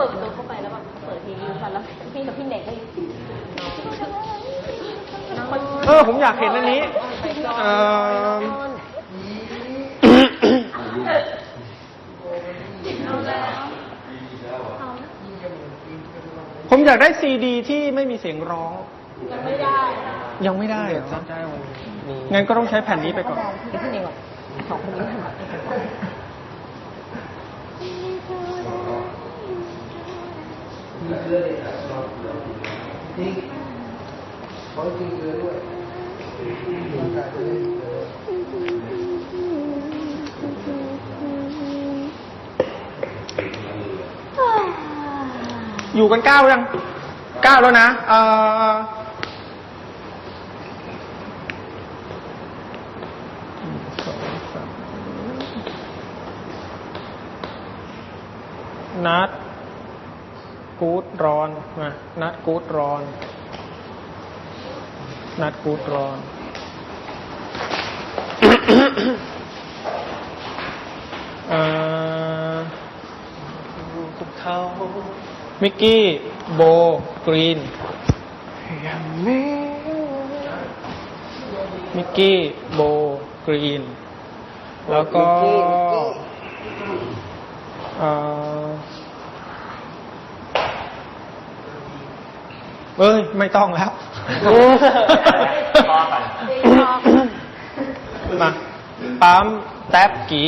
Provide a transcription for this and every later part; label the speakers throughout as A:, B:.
A: เปิดประตูเข้าไปแล้วแบบเปิดทีวีฟันแล้วพี่กับพี่เน่งก็อยู่นอน
B: เออผมอยากเห็นอันนี้เออ
A: เอาแล้วเอา
B: ผมอยากได้ซีดีที่ไม่มีเสียงร้อง
A: ยังไม่ได้นะ
B: ยังไม่ได้เหรองั้นก็ต้องใช้แผ่นนี้ไปก่อน
A: พี่พี่เน่งบอกสองคนนี้ทำ แบบนี้กัน
B: อยู่กันเก้ายังเก้าแล้วนะเออนัด กูดรอนมานัดกูดรอน นัดกูดรอนเอ่อกับเขามิกกี้โบกรีนมิกกี้โบกรีน แล้วก็ เอ่อเอ้ยไม่ต้องแล้ว
C: พอก่อน
B: มาปั๊มแท็บกี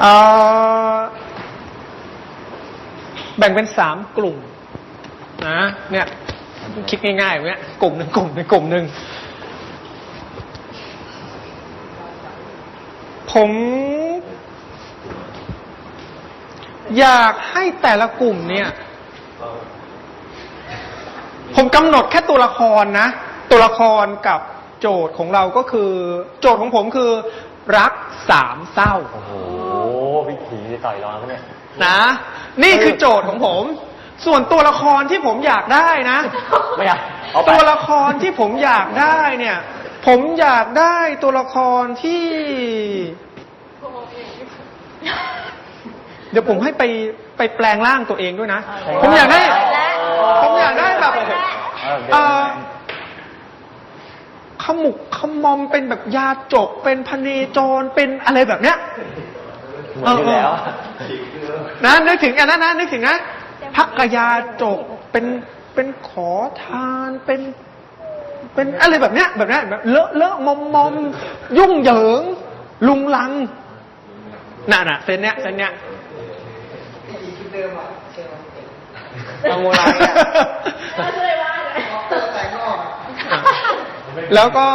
B: เอ่อแบ่งเป็นสามกลุ่มนะเนี่ยคิดง่ายๆแบบเนี้ยกลุ่มหนึ่งกลุ่มหนึ่งกลุ่มหนึ่ง ผมอยากให้แต่ละกลุ่มเนี่ย ผมกำหนดแค่ตัวละครนะ ตัวละครกับโจทย์ของเราก็คือ โจทย์ของผมคือ รักสามเศร้า
C: โอ้โหพี่ผีต่อยร้อนเขาเนี่ย
B: นะ นี่คือโจทย์ของผม ส่วนตัวละครที่ผมอยากได้นะ
C: ไม่เอาเอาไป
B: ตัวละครที่ผมอยากได้เนี่ย ผมอยากได้ตัวละครที่ เดี๋ยวผมให้ไปไปแปลงร่างตัวเองด้วยนะ ผมอยากได้ ผมอยากได้แบบ
C: เออเดี๋ยว
B: เอ่อขมุกขมอมเป็นแบบยาจก เป็นพเนจรเป็นอะไรแบบเนี้ย
C: เหมือนอยู่แล้ว
B: นะนึกถึงอันนั้นนะนึกถึงนะพักกยาจกเป็นเป็นขอทานเป็น เป็นอะไรแบบเนี้ยแบบเนี้ยแบบเลอะเลอะมอมมอมยุ่งเหยิง ลุงลังน่ะน่ะเซนเนี้ยเซนเนี้ย
C: เอาโมไรอะ
A: ไม่ใช่ว่าเลย
B: แล้วก็